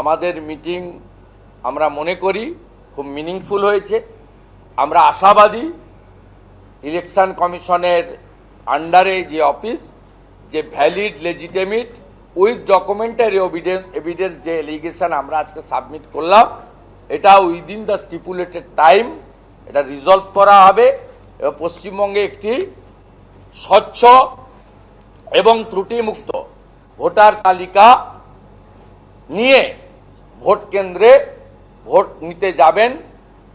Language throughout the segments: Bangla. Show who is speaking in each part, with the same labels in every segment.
Speaker 1: আমাদের মিটিং আমরা মনে করি খুব মিনিংফুল হয়েছে। আমরা আশাবাদী ইলেকশন কমিশনের আন্ডারে যে অফিস যে valid legitimate with documentary evidence evidence যে এলিগেশন আমরা আজকে সাবমিট করলাম, এটা উইদিন দ্য স্টিপুলেটেড টাইম এটা রিজলভ করা হবে। এবং পশ্চিমবঙ্গে একটি স্বচ্ছ এবং ত্রুটিমুক্ত ভোটার তালিকা নিয়ে ভোট কেন্দ্রে ভোট নিতে যাবেন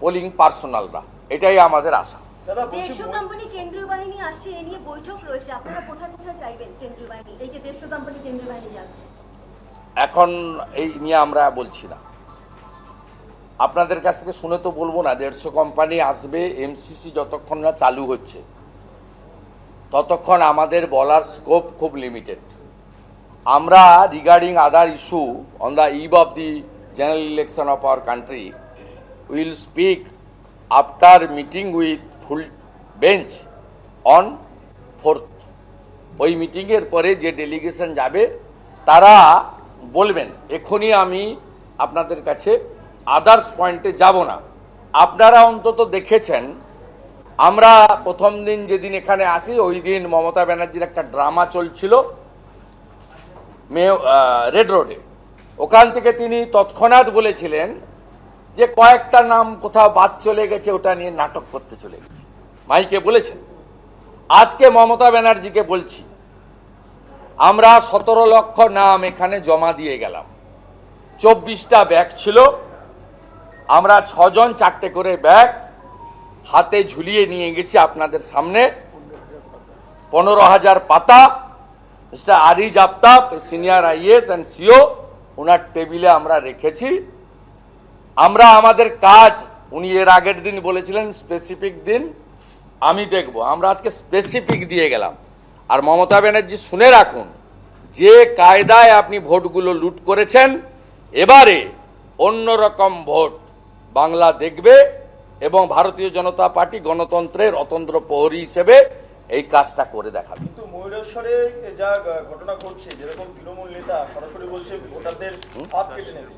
Speaker 1: পোলিং পার্সোনালরা। এটাই আমাদের আশা।
Speaker 2: দাদা বলছি
Speaker 3: দেড়শো কোম্পানি কেন্দ্রীয় বাহিনী আসছে এ নিয়ে বৈঠক রয়েছে। আপনারা কোথায় কোথায় চাইবেন কেন্দ্রীয় বাহিনী? এই যে দেড়শো কোম্পানি কেন্দ্রীয় বাহিনী যে আসছে।
Speaker 1: এখন এই নিয়ে আমরা বলছি না। আপনাদের কাছ থেকে শুনে তো বলব না দেড়শো কোম্পানি আসবে এমসিসি যতক্ষণ না চালু হচ্ছে ততক্ষণ আমাদের বলার স্কোপ খুব লিমিটেড আমরা regarding other issue on the eve of the general election of our country will speak after meeting with full bench on fourth ওই মিটিংয়ের পরে যে ডেলিগেশন যাবে, তারা বলবেন, এখনই আমি আপনাদের কাছে আদার্স পয়েন্টে যাব না। আপনারা অন্তত দেখেছেন, আমরা প্রথম দিন যেদিন এখানে আসি, ওই দিন মমতা ব্যানার্জির একটা ড্রামা চলছিল মে রেড রোডে ওখান থেকে তিনি তৎক্ষণাৎ বলেছিলেন যে কয়েকটা নাম কোথাও বাদ চলে গেছে, ওটা নিয়ে নাটক করতে চলে গেছে। মাইকে বলেছেন। আজকে মমতা ব্যানার্জিকে বলছি, আমরা সতেরো লক্ষ নাম এখানে জমা দিয়ে গেলাম। চব্বিশটা ব্যাগ ছিল, আমরা ছজন চারটে করে ব্যাগ হাতে ঝুলিয়ে নিয়ে গেছি আপনাদের সামনে। পনেরো হাজার পাতা, mister Ariz Aftab, senior IAS and CEO ওনার টেবিলে আমরা রেখেছি। আমরা আমাদের কাজ, উনি এর আগের দিন বলেছিলেন স্পেসিফিক দিন, আমি দেখব। আমরা আজকে স্পেসিফিক দিয়ে গেলাম। আর মমতা ব্যানার্জি শুনে রাখুন, যে কায়দায় আপনি ভোটগুলো লুট করেছেন, এবারে অন্যরকম ভোট বাংলা দেখবে এবং ভারতীয় জনতা পার্টি গণতন্ত্রের অতন্ত্র প্রহরী হিসেবে এই কাজটা করে দেখাবে।
Speaker 2: কিন্তু ময়ূরেশ্বরে যা ঘটনা ঘটছে যেরকম তৃণমূল নেতা সরাসরি বলছে ভোটারদের হাত কেটে নেবে।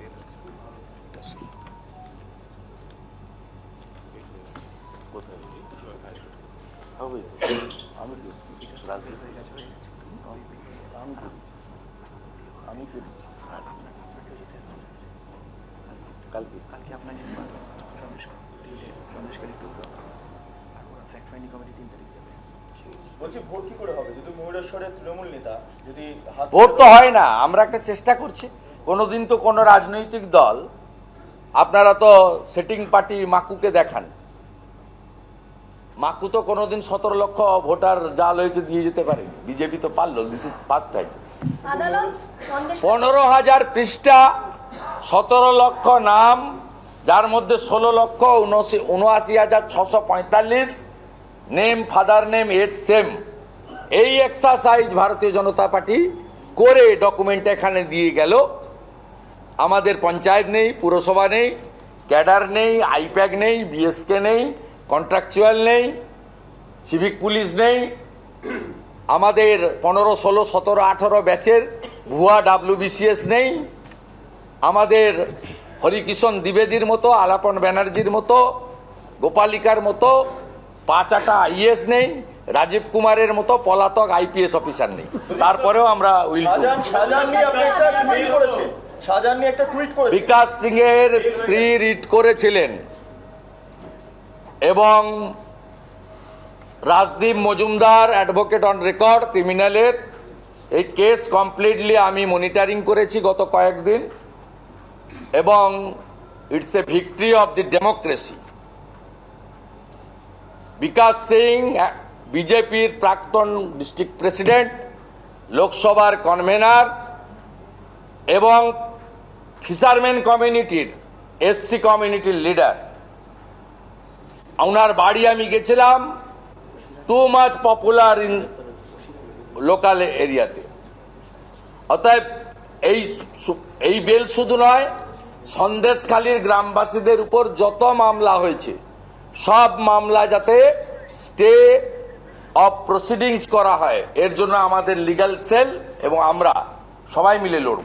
Speaker 1: কালকে।
Speaker 4: কালকে আপনার যে রমেশ রমেশকারী টুকরো আর ওরা ফ্যাক্ট ফাইন্ডিং কমিটি তিন তারিখ যাবে
Speaker 2: বলছি ভোট কি করে হবে যদি ময়ূরেশ্বরের তৃণমূল নেতা যদি হাত
Speaker 1: ভোট তো হয় না আমরা একটা চেষ্টা করছি। কোনোদিন তো কোনো রাজনৈতিক দল আপনারা তো সেটিং পার্টি মাকুকে দেখান। মাকু তো কোনোদিন সতেরো লক্ষ ভোটার জাল হয়েছে দিয়ে যেতে পারে বিজেপি তো পারল দিস ইজ ফার্স্ট টাইম পনেরো হাজার পৃষ্ঠা সতেরো লক্ষ নাম যার মধ্যে ষোলো লক্ষ উনআশি উনআশি হাজার ছশো পঁয়তাল্লিশ name father name age same এই এক্সারসাইজ ভারতীয় জনতা পার্টি করে ডকুমেন্ট এখানে দিয়ে গেল। আমাদের পঞ্চায়েত নেই, পুরসভা নেই, ক্যাডার নেই, আইপ্যাক নেই বিএসকে নেই কন্ট্রাকচুয়াল নেই সিভিক পুলিশ নেই। আমাদের পনেরো, ষোলো, সতেরো, আঠেরো ব্যাচের ভুয়া ডাব্লিউবিসিএস নেই। আমাদের হরিকিষণ দ্বিবেদীর মতো, আলাপন ব্যানার্জির মতো, গোপালিকার মতো পাঁচাটা আইএস নেই রাজীব কুমারের মতো পলাতক আইপিএস অফিসার নেই। তারপরেও আমরা উইল বিকাশ সিং এর স্ত্রী রিট করেছিলেন। এবং Rajdeep Majumdar advocate on record ক্রিমিনালের। এই কেস কমপ্লিটলি আমি মনিটারিং করেছি গত কয়েকদিন। এবং it's a victory of the democracy. Bikash Singh, বিজেপির প্রাক্তন ডিস্ট্রিক্ট প্রেসিডেন্ট, লোকসভার কনভেনার এবং ফিশারম্যান কমিউনিটির এসসি কমিউনিটির লিডার ওনার বাড়ি আমি গেছিলাম too much popular in local এরিয়াতে অতএব এই এই বেল শুধু নয়, সন্দেশখালীর গ্রামবাসীদের উপর যত মামলা হয়েছে সব মামলা যাতে স্টে অফ প্রসিডিংস করা হয়। এর জন্য আমাদের লিগাল সেল এবং আমরা সবাই মিলে লড়ব।